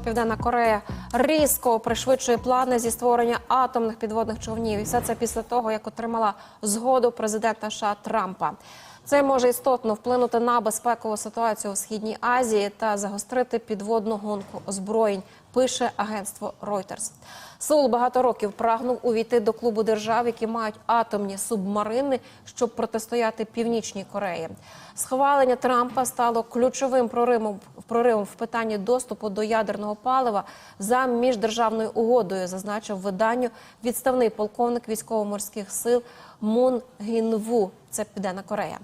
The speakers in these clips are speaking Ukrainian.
Південна Корея різко пришвидшує плани зі створення атомних підводних човнів. І все це після того, як отримала згоду президента США Трампа. Це може істотно вплинути на безпекову ситуацію у східній Азії та загострити підводну гонку озброєнь. Пише агентство Reuters. Сеул багато років прагнув увійти до клубу держав, які мають атомні субмарини, щоб протистояти північній Кореї. Схвалення Трампа стало ключовим проривом, проривом в питанні доступу до ядерного палива за міждержавною угодою, зазначив виданню відставний полковник військово-морських сил Мун Гінву. Це Південна Корея.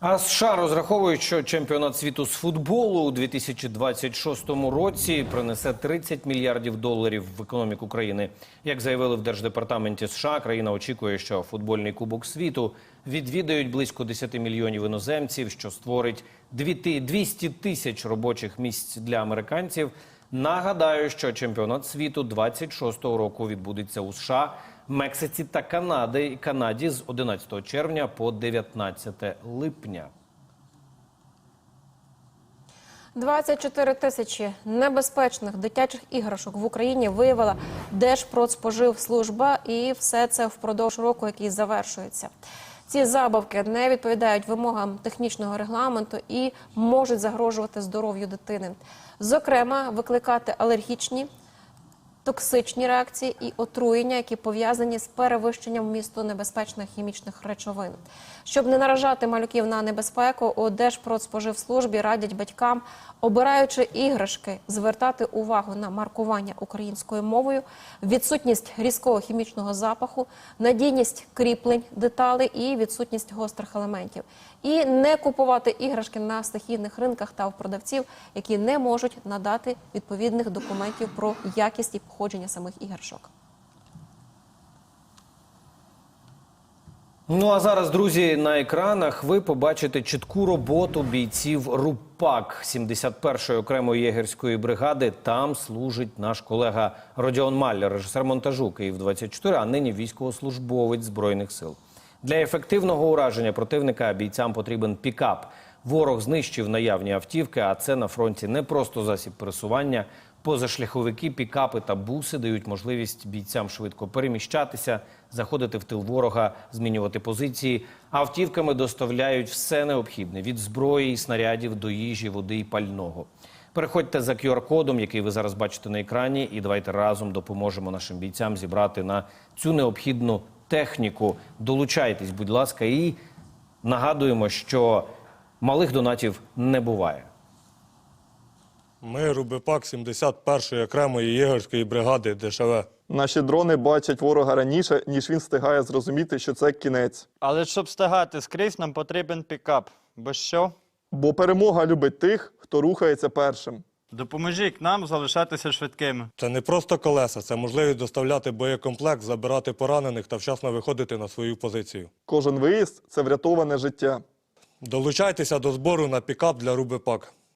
А США розраховують, що чемпіонат світу з футболу у 2026 році принесе 30 мільярдів доларів в економіку країни. Як заявили в держдепартаменті США, країна очікує, що футбольний кубок світу відвідають близько 10 мільйонів іноземців, що створить 200 тисяч робочих місць для американців. Нагадаю, що чемпіонат світу 26-го року відбудеться у США, Мексиці та Канади, Канаді з 11 червня по 19 липня. 24 тисячі небезпечних дитячих іграшок в Україні виявила Держпродспоживслужба, і все це впродовж року, який завершується. Ці забавки не відповідають вимогам технічного регламенту і можуть загрожувати здоров'ю дитини. Зокрема, викликати алергічні, токсичні реакції і отруєння, які пов'язані з перевищенням вмісту небезпечних хімічних речовин. Щоб не наражати малюків на небезпеку, у Держпродспоживслужбі радять батькам, обираючи іграшки, звертати увагу на маркування українською мовою, відсутність різкого хімічного запаху, надійність кріплень деталей і відсутність гострих елементів. І не купувати іграшки на стихійних ринках та у продавців, які не можуть надати відповідних документів про якість і походження самих іграшок. Ну а зараз, друзі, на екранах ви побачите чітку роботу бійців РУПАК 71-ї окремої єгерської бригади. Там служить наш колега Родіон Маллер, режисер монтажу Київ 24 а нині військовослужбовець збройних сил. Для ефективного ураження противника бійцям потрібен пікап. Ворог знищив наявні автівки, а це на фронті не просто засіб пересування. Позашляховики, пікапи та буси дають можливість бійцям швидко переміщатися, заходити в тил ворога, змінювати позиції. Автівками доставляють все необхідне від зброї і снарядів до їжі, води і пального. Переходьте за QR-кодом, який ви зараз бачите на екрані, і давайте разом допоможемо нашим бійцям зібрати на цю необхідну техніку. Долучайтесь, будь ласка, і нагадуємо, що малих донатів не буває. Ми Рубипак 71-ї окремої єгерської бригади ДШВ. Наші дрони бачать ворога раніше, ніж він встигає зрозуміти, що це кінець. Але щоб встигати скрізь, нам потрібен пікап. Бо що? Бо перемога любить тих, хто рухається першим. Допоможіть нам залишатися швидкими. Це не просто колеса, це можливість доставляти боєкомплект, забирати поранених та вчасно виходити на свою позицію. Кожен виїзд це врятоване життя. Долучайтеся до збору на пікап для Рубипак.